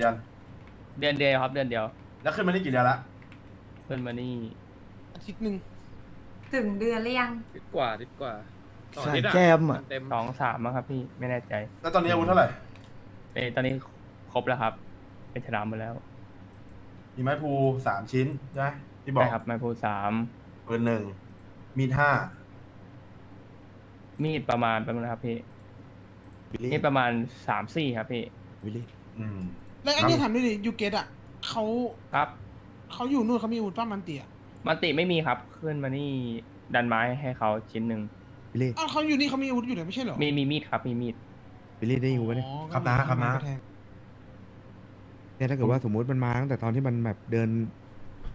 เดือน เดือนเดียวครับเดือนเดียวแล้วขึ้นมานี่กี่เดือนละขึ้นมานี่อาทิตย์หนึ่งถึงเดือนหรือยังทิศกว่าทิศกว่าสองสาทิยศอะแก้มอะ เต็มสองสามมั้งครับพี่ไม่แน่ใจแล้วตอนนี้อาวุธเท่าไหร่ เอยตอนนี้ครบแล้วครับเป็นฉลามหมดแล้วมีไม้ภูสามชิ้นใช่ไหมที่บอกใช่ครับไมโครสามปืนหนึ่งมีดห้ามีดประมาณประมาณนะครับพี่วิลลี่มีดประมาณสามสี่ครับพี่วิลลี่อืม แล้วไอ้นี่ถามด้วยดิยูเกตอะเขาครับ เขาอยู่นู่นเขามีอาวุธป้ามันเตียมันติไม่มีครับ ขึ้นมานี่ดันไม้ให้เขาชิ้นหนึ่งวิลลี่อ้าวเขาอยู่นี่เขามีอาวุธอยู่เลยไม่ใช่เหรอมีมีมีดครับมีมีดวิลลี่ได้ยินกูปะเนี่ยอ๋อครับนะครับนะก็แทงเนี่ยถ้าเกิดว่าสมมุติมันมาตั้งแต่ตอนที่มันแบบเดิน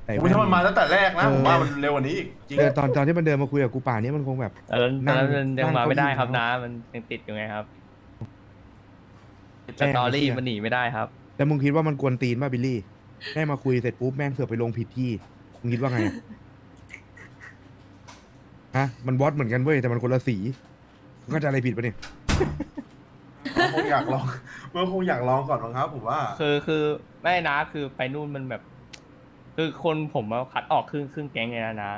ใส่โอ้ยแว่นถ้ามันมาตั้งแต่แรกนะเออผมว่ามันเร็วกว่านี้อีกจริง เดินตอนตอนที่มันเดินมาคุยกับกูป่านนี้มันคงแบบ ตอนนั้นตนั่อนงนั้นยังนั่งมาไม่ได้ครับเก้าอี้นะมันยังติดอยู่ไงครับแจ้งสตอรี่ไอ้เหี้ยมันหนีไม่ได้ครับ แล้วมึงคิดว่ามันกวนตีนป่ะบิลลี่แม่งมาคุยเสร็จปุ๊บแม่งเสือกไปลงผิดที่มึงคิดว่าไงอะฮะมันบอสเหมือนกันเว้ยแต่มันคนละสีมึงเข้าใจอะไรผิดปะเนี่ย มันคงอยากลองมันคงอยากลองก่อนมั้งครับผมว่า คือคือไม่นะคือไปนู่นมันแบบ คือคนผมมาคัดออกครึ่งครึ่งแก๊งเลยนะนะ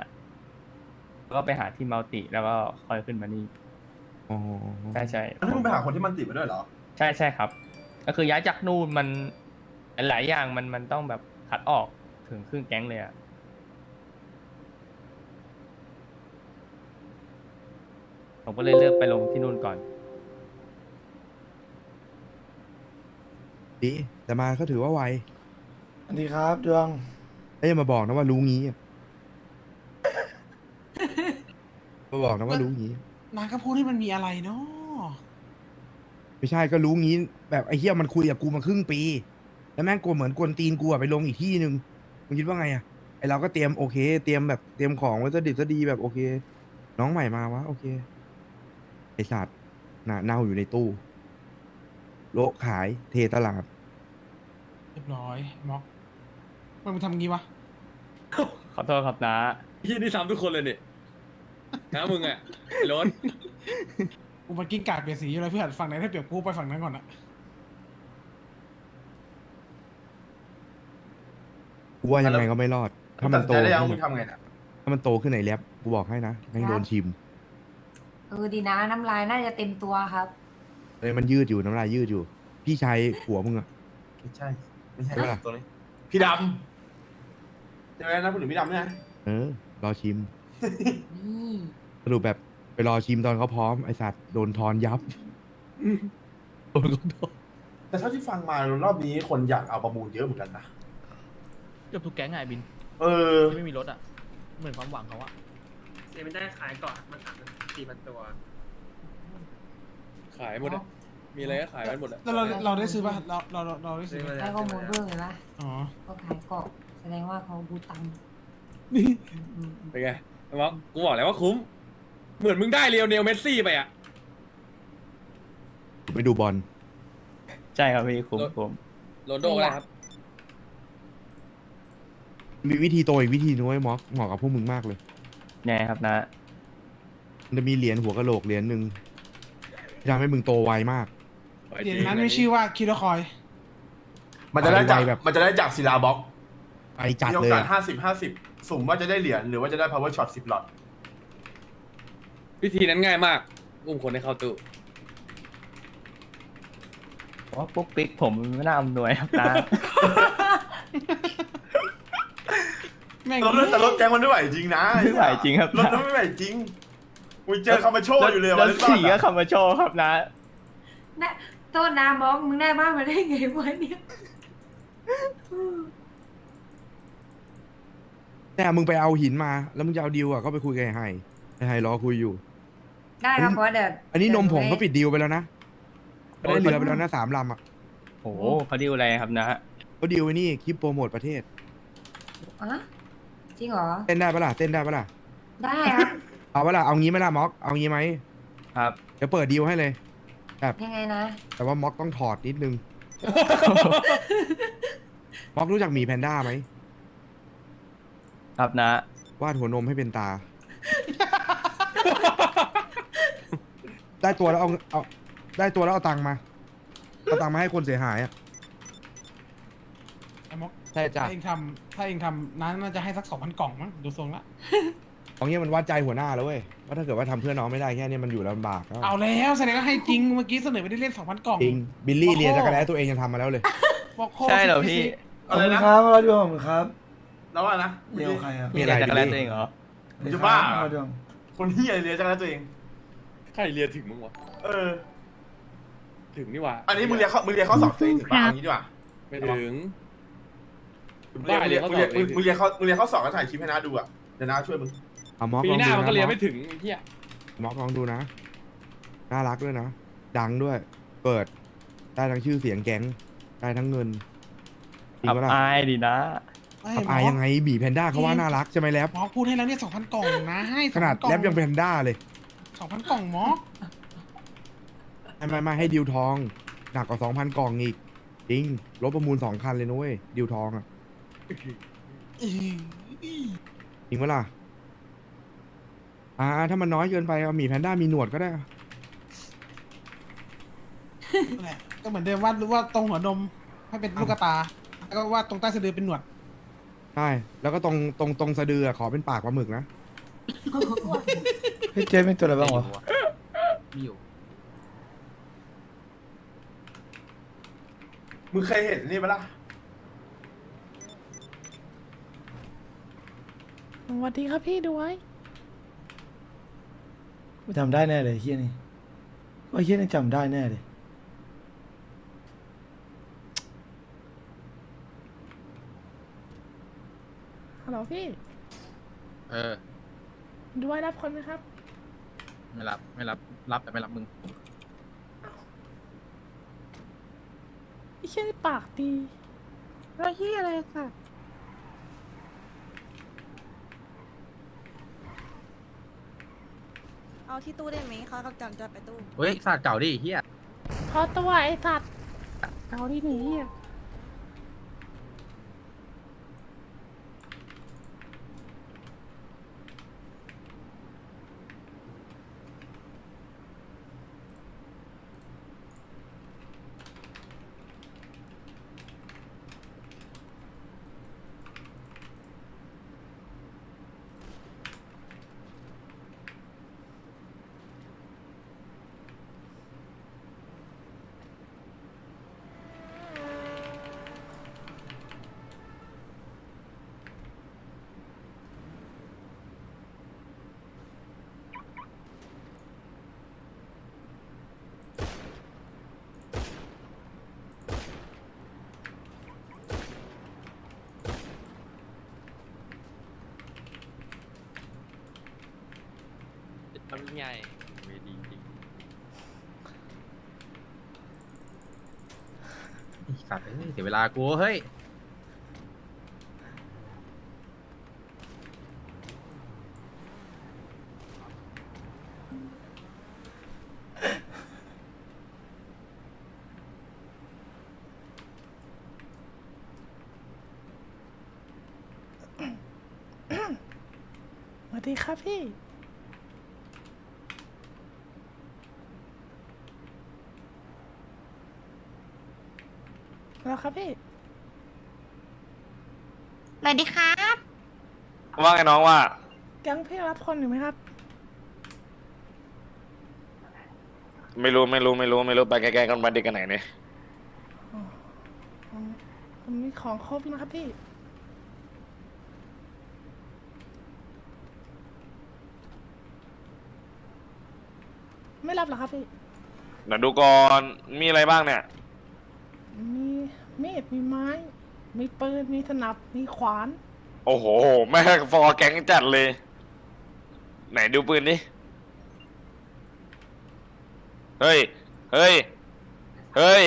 แล้วก็ไปหาที่มัลติแล้วก็ค่อยขึ้นมานี่อ๋อใช่ใช่แล้วมึงไปหาคนที่มันติดมาด้วยเหรอ ใช่ใช่ครับ ก็คือย้ายจากนู่นมันหลายอย่างมันมันต้องแบบคัดออกถึงครึ่งแก๊งเลยอะผมก็เลยเลือกไปลงที่นู่นก่อน ดีแต่มาก็ถือว่าไวสวัสดีครับดวงแล้วอย่ามาบอกนะว่ารู้งี้อะมาบอกนะว่ารู้งี้ นางก็พูดให้มันมีอะไรเนาะ ไม่ใช่ก็รู้งี้แบบไอ้เหี้ยมันคุยกับกูมาครึ่งปี แล้วแม่งกลัวเหมือนกวนตีนกูอะไปลงอีกที่หนึ่งมึงคิดว่าไงอะไอเราก็เตรียมโอเค เตรียมแบบเตรียมของไว้จะดิบจะดีแบบโอเค น้องใหม่มาวะโอเค ไอสัตว์น่ะเน่าอยู่ในตู้โละขายเทตลาด เรียบร้อยม็อกมันมึงทำงี้วะขอโทษครับนะ ยี่นี่ซ้ำทุกคนเลยนี่นะมึงอะไอ้รถ กูมากิ้งกาดเปลี่ยนสีอยู่เลยเพื่อนฝั่งไหนถ้าเปรียบกูไปฝั่งนั้นก่อนอะกูว่ายังไงก็ไม่รอด ถ้ามันโตแต่ได้ยังขึ้นมึงทำไงเนี่ยถ้ามันโตขึ้นไหนแลบกูบอกให้นะให้โดนชิมเออดีนะน้ำลายน่าจะเต็มตัวครับ เลยมันยืดอยู่น้ำลายยืดอยู่ พี่ชายหัวมึงอะ ไม่ใช่ ไม่ใช่ ใช่ปะล่ะ ตัวนี้ พี่ดำใช่ไหมนะพูดถึงพี่ดำเนี่ยนะเออรอชิมนี่สรุปแบบ ไปรอชิมตอนเขาพร้อม ไอสัตว์โดนทอนยับโดนเขาทอนแต่เท่าที่ฟังมารอบนี้คนอยากเอาประมูลเยอะเหมือนกันนะ เกือบทุกแก๊งไงบินเออ ที่ไม่มีรถอะ เหมือนความหวังเขาอะเสียไม่ได้ขายเกาะมันสามสี่พันตัว ขายหมดอะมีอะไรก็ขายกันหมดอะแล้วเราเราได้ซื้อป่ะเราเราเราเราได้ซื้อป่ะได้ข้อมูลเพิ่มเลยนะอ๋อก็ขายเกาะแสดงว่าเขาบูตังค์นี่อืมอืมเป็นไงบอกกูบอกแล้วว่าคุ้ม เหมือนมึงได้เรียวเนลเมสซี่ไปอะไปดูบอลใช่ครับพี่คุ้มรถคุ้มโรนลโดอะไรครับ มีวิธีโตอีกวิธีนึงไว้ยม็อกเหมาะกับพวกมึงมากเลยไงครับนะ มันจะมีเหรียญหัวกะโหลกเหรียญหนึ่งที่ทำให้มึงโตไวมาก เหรียญนั้นไม่ชื่อว่าคิโลคอย มันจะได้จากไวๆแบบ มันจะได้จากศิลาบล็อกไปจัดมีโอเลยกาสอะห้าสิบห้าสิบสุ่มว่าจะได้เหรียญหรือว่าจะได้ power shot สิบหลอด วิธีนั้นง่ายมากอุ้มคนให้เข้าตู้ว่าปุ๊กปิ๊กผมไม่น่าอำนวยครับนะ แม่งรถแต่รถแกงมันไม่ไหวจริงนะไม่ไหวจริงครับ รถมันไม่ไหวจริงมึงเจอคามาโชว์อยู่เลยแล้ววันเล่นบ้าสี่นก็อะคำมาโชว์ครับนะนะโทษนะมองมึงได้บ้านมาได้ไงวะเนี่ยแต่มึงไปเอาหินมา แล้วมึงจะเอาดิวอะก็ไปคุยกับไอ้ไฮไอ้ไฮรอคุยอยู่ ได้ครับเพราะว่าเดี๋ยวอันนี้นมผงดี๋ยวก็ปิดดิวไปแล้วนะก็ได้เรือไปแล้วนะสามลำอะโอ้โหเขาดิวอะไรครับนะก็ดิวไอ้นี่คลิปโปรโมทประเทศอะจริงเหรอ เต้นได้ปะล่ะเต้นได้ปะล่ะได้ครับเอาปะล่ะเอางี้ไหมล่ะม็อกเอางี้ไหมครับ เดี๋ยวเปิดดิวให้เลย ยังไงนะแต่ว่าม็อกต้องถอดนิดนึงม็อกรู้จักหมีแพนด้าไหมครับนะวาดหัวนมให้เป็นตา ได้ตัวแล้วเอาเอาได้ตัวแล้วเอาตังค์มาเอาตังค์มาให้คนเสียหายอะช่จ้ะถ้าเองทำถ้าเองทำนั้นน่าจะให้สักสองพันกล่องมั้งดูทรงละ ของเนี้ยมันวัดใจหัวหน้าแล้วเว้ยว่าถ้าเกิดว่าทำเพื่อน้องไม่ได้แค่เนี้ยมันอยู่ลำบากแล้วเอาแล้วแสดงว่าให้จริงเมื่อกี้เสนอไปได้เล่นสองพันกล่องจริงบิลลี่โอ้โหเรียนจักรแล้ตัวเองยังทำมาแล้วเลย บอกโคใช่เหรอพี่ขอบคุณครับเราดวงขอบคุณครับแล้วว่านะเรียวใครอะมีอะไรจักรแลตัวเองเหรอ จะบ้าเราดวงคนที่อะไรเรียนจักรแล้วตัวเอง ใครเรียนถึงมึงวะ เออ ถึงนี่หว่าอันนี้มึงเรียนเขามึงเรียนเขาสอบตัวเองถึงป่ะเอางี้ดีกว่าไม่ถึง มึงเรียนมึงเรียนมึงเรียนมึงเรียนเขามึงเรียนเขาสอบก็ถ่ายคลิปให้น้าดูอะเดี๋ยวน้าช่วยมึง เอาม็อกปีลองหน้าดูมันนะก็เรียนม็ไม่อกถึงไอ้เหี้ยม็อกลองดูนะ น่ารักด้วยนะ ดังด้วย เปิด ได้ทั้งชื่อเสียงแก๊ง ได้ทั้งเงินจริงอับปะล่ะอายดีนะไอ้อับหมอายอยังไงบีแพนด้าเขาว่าน่ารักใช่ไหมแล็บหมอพูดให้แล้วเนี่ยสองพันกล่องนะให้ขนาดแล็บยังเป็นแพนด้าเลย สองพันกล่องหมอไม่ไม่ไม่ให้ดิวทองหนักกว่าสองพันกล่องอีก จริงรถประมูลสองคันเลยนุ้ยดิวทองอะจริงปะล่ะอ่า ถ้ามันน้อยเกินไปเอาหมีแพนด้ามีหนวดก็ได้นั่นแหละก็เหมือนเดิมวาดว่าตรงหัวนมให้เป็นลูกกระตา แล้วก็วาดตรงใต้สะดือเป็นหนวด ใช่แล้วก็ตรงตรงตรงสะดืออะขอเป็นปากปลาหมึกนะ พี่เจมีตัวอะไรบ้างวะมีอยู่มึงเคยเห็นนี่ปะล่ะสวัสดีครับพี่ด้วยไม่จำได้แน่เลยเฮียนี่ว่าเฮียนี่จำได้แน่เลยฮัลโหลพี่ เออ ด้วยรับคนไหมครับ ไม่รับ ไม่รับ รับแต่ไม่รับมึง ไอ้เชี่ยนี่ปากดีแล้วที่อะไรค่ะ เอาที่ตู้ได้ไหมเขากำลังจะไปตู้ เฮ้ยศาสตร์เก่าดิเฮียพอตัวไอ้สัตว์เกาที่หนีอะ ยังไงเวดีจริงไอ้สัตว์เอ้ยเสียเวลากูเฮ้ยสวัสดีครับพี่ แล้วครับพี่สวัสดีครับ ว่าไงน้องว่า แก๊งพี่รับคนอยู่ไหมครับ ไม่รู้ไม่รู้ไม่รู้ไม่รู้ไปไกลๆกันไปเด็กกันไหนเนี่ยผมผมมีของครบนะครับพี่ ไม่รับเหรอครับพี่ เดี๋ยวดูก่อนมีอะไรบ้างเนี่ยมี มีดมีไม้ มีปืน มีสนับ มีขวาน โอ้โห แม่งฟอร์แก๊งจัดเลย ไหนดูปืนดิ เฮ้ย เฮ้ย เฮ้ย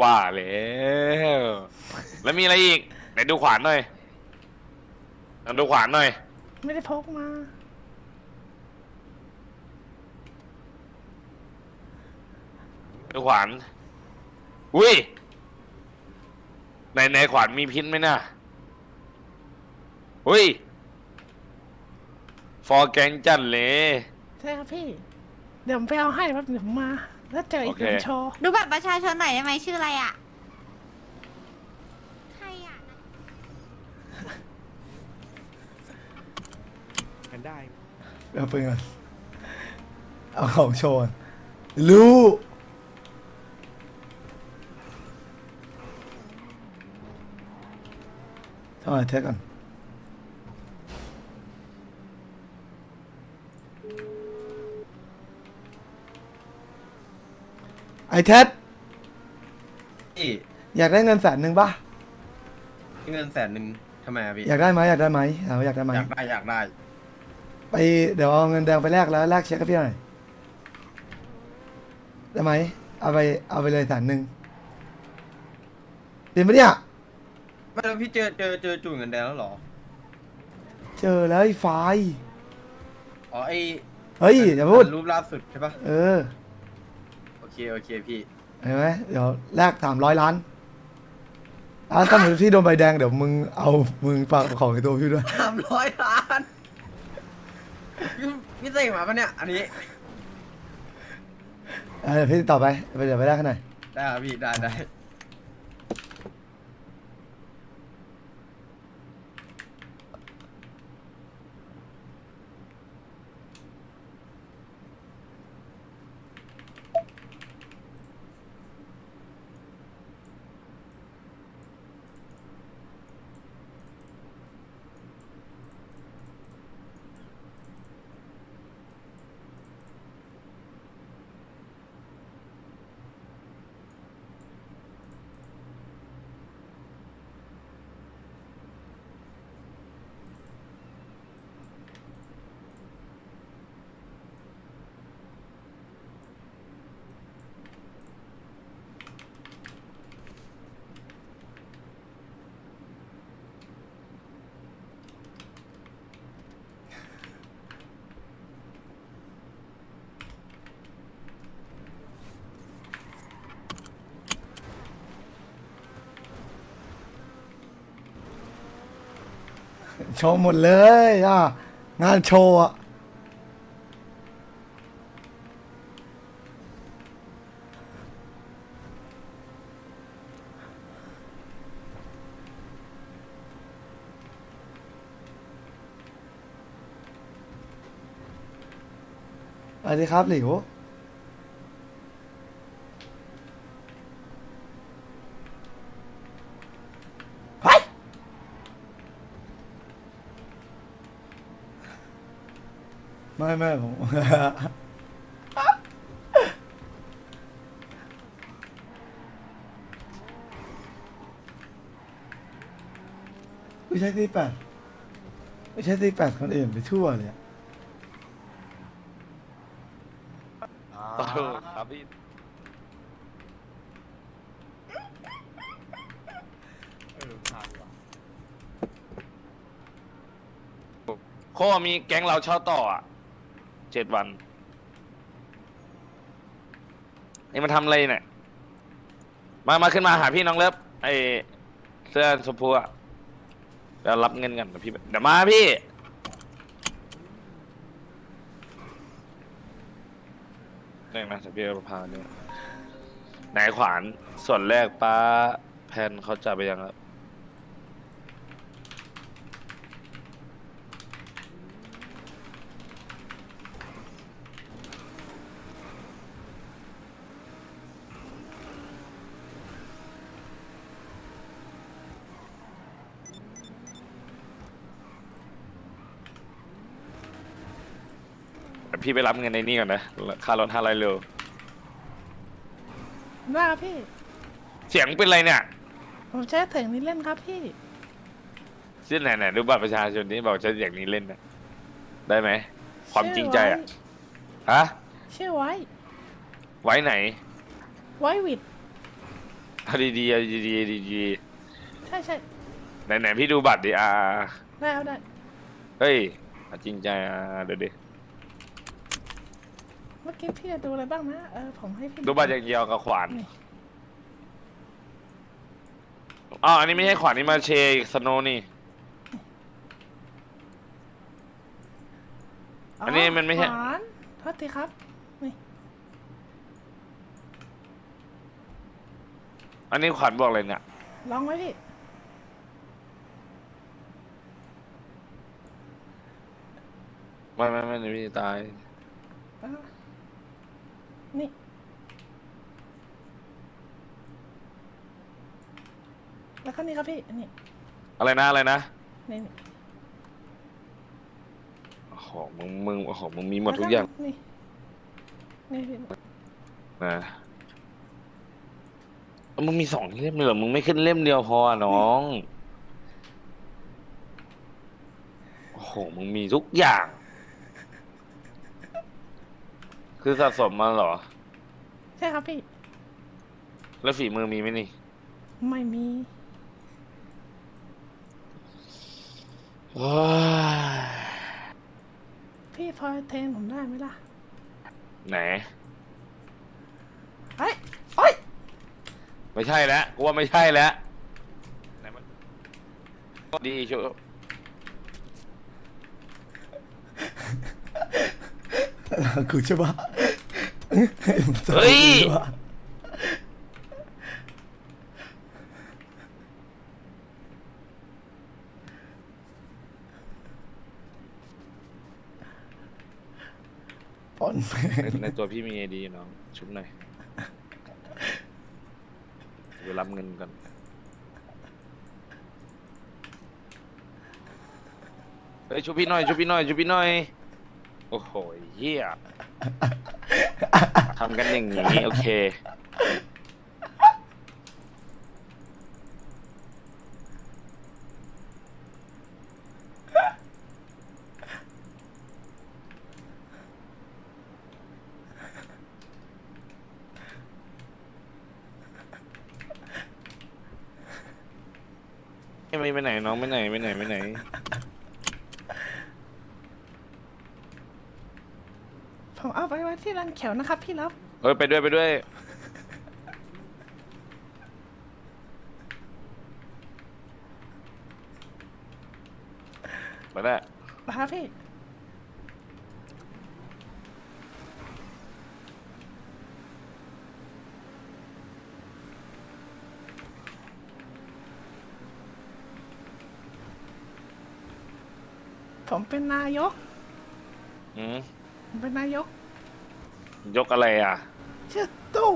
ว่าแล้ว แล้วมีอะไรอีก ไหนดูขวานหน่อยไหนดูขวานหน่อย ไม่ได้พกมา ดูขวาน อุ้ย ในในขวานมีพิษไหมน่ะเฮ้ย ฟอร์แกงจันเลย ใช่ครับพี่ เดี๋ยวผมไปเอาให้แป๊บเดี๋ยวผมมา แล้วเจออีกคหนึ่งโชว์ดูแบบประชาชนหน่อยได้ไหมชื่ออะไรอะ ใครอะ กันได้ เอาไปเงินเอาของโชว์รู้ ทำไมเทสก่อนไอ้เท็ดพี่อยากได้เงินแสนหนึ่งป่ะ เงินแสนหนึ่งทำไมอะพี่อยากได้ไหมอยากได้ไหมเอาอยากได้ไหมอยากได้อยากได้ไปเดี๋ยวเอาเงินแดงไปแลกแล้วแลกเช็คให้พี่หน่อยได้ไหมเอาไปเอาไปเลยแสนหนึ่งดีไหมเนี่ย ไม่แล้วพี่เจอเจอเจอจุ่เงินแดงแล้วเหรอ เจอแล้วไอ้ไฟล์อ๋อไอเฮ้ยอย่าพูด รูปล่าสุดใช่ปะเออโอเคโอเคพี่ เห็นไหมเดี๋ยวแลกสามร้อยล้านอะถ้าสมมติพี่โดนใบแดงเดี๋ยวมึงเอามึงฝากของในตัวพี่ด้วย สามร้อยล้านพี่พี่เสกมาปะเนี่ย อันนี้ เออเดี๋ยวพี่ต่อไปไปเดี๋ยวไปแลกกันหน่อยได้ครับพี่ ได้ได้ โชว์หมดเลยอะงานโชว์อะสวัสดีครับหลิวไป ไม่ไม่ผม ไม่ใช่ที่แปดไม่ใช่ที่แปดคนอื่นไปทั่วเลยอะครับพี่โคมีแก๊งเราเช่าต่ออะ เจ็ดวันนี่มาทำอะไรเนี่ย มา มาขึ้นมาหาพี่น้องเลิฟไอเสื้อชมพูอะเดี๋ยวรับเงินกันเดี๋ยวพี่เดี๋ยวมาพี่ เรื่องนะสพี่ประพาเนี่ยไหนขวานส่วนแรกป้าแพนเขาจะไปยังครับ พี่ไปรับเงินในนี่ก่อนนะค่ารถห้าร้อยเร็วได้ครับพี่ เสียงเป็นไรเนี่ยผมใช้เสียงนี้เล่นครับพี่ชื่อไหนไหนดูบัตรประชาชนที่บอกใช้อย่างนี้เล่นนะได้ไหมความจริงใจอะฮะชื่อไว้ ไว้ไหน ไว้วิดเอาดีๆเอาดีๆดีใช่ใช่ๆไหนไหนพี่ดูบัตรดิอ่าได้เอาได้ เฮ้ยเอาจริงใจอ่าเดี๋ยวดิเมื่อกี้พี่จะดูอะไรบ้างนะเออผมให้พี่ดูบัตรอย่างเดียวกับขวานนี่อ๋ออันนี้ไม่ใช่ขวานนี่มาเชยสโนว์นี่ อันนี้มันไม่ใช่ ขวานโทษทีครับนี่อันนี้ขวานบอกเลยเนี่ยลองไว้พี่อไม่ไม่ไม่เดี๋ยวพี่ตายอะ นี่ แล้วก็นี่ครับพี่นี่อะไรนะอะไรนะนี่นี่โอ้โหมึงมึงโอ้โหมึงมีหมดทุกอย่างนี่นี่พี่นะแล้วมึงมีสองเล่มเลยเหรอมึงไม่ขึ้นเล่มเดียวพออะน้องโอ้โหมึงมีทุกอย่าง คือสะสมมาเหรอ ใช่ครับพี่ แล้วฝีมือมีไหมนี่ ไม่มี ว้าพี่พอเทนผมได้ไหมล่ะไหน เฮ้ยเฮ้ยไม่ใช่แล้วกูว่าไม่ใช่แล้วไหนมันดีชัวร์กูใช่ปะ เฮ้ยใช่ปะอ่อนแม่งในในตัวพี่มีไอดีน้อง ชุบหน่อยเดี๋ยวรับเงินก่อนเฮ้ยชุบพี่หน่อยชุบพี่หน่อยชุบพี่หน่อย โอ้โหเฮีย ทำกันอย่างนี้โอเค ไม่ไปไหนน้องไปไหนไปไหนไปไหน ผมเอาไปไว้ที่รันเขียวนะครับพี่รับเฮ้ยไปด้วยไปด้วยไปได้นะครับพี่ ผมเป็นนายก อืมผมเป็นนายก ยกอะไรอะชื่อตู้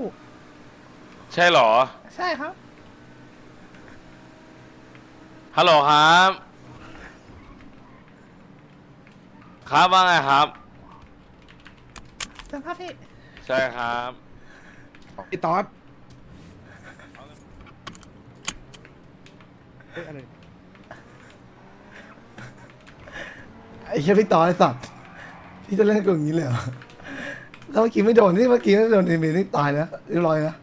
ใช่เหรอ ใช่ครับ ฮัลโหลครับ ครับว่าไงครับเจอครับพี่ ใช่ครับไอ้ตอดเฮ้ยอะไรไอ้เชี่ยพี่ต่อไอ้สัตว์พี่จะเล่นกูอย่างนี้เลยเหรอ ถ้าเมื่อกี้ไม่โดนที่เมื่อกี้ไม่โดนเอเมนี่ตายนะเรียบร้อยนะ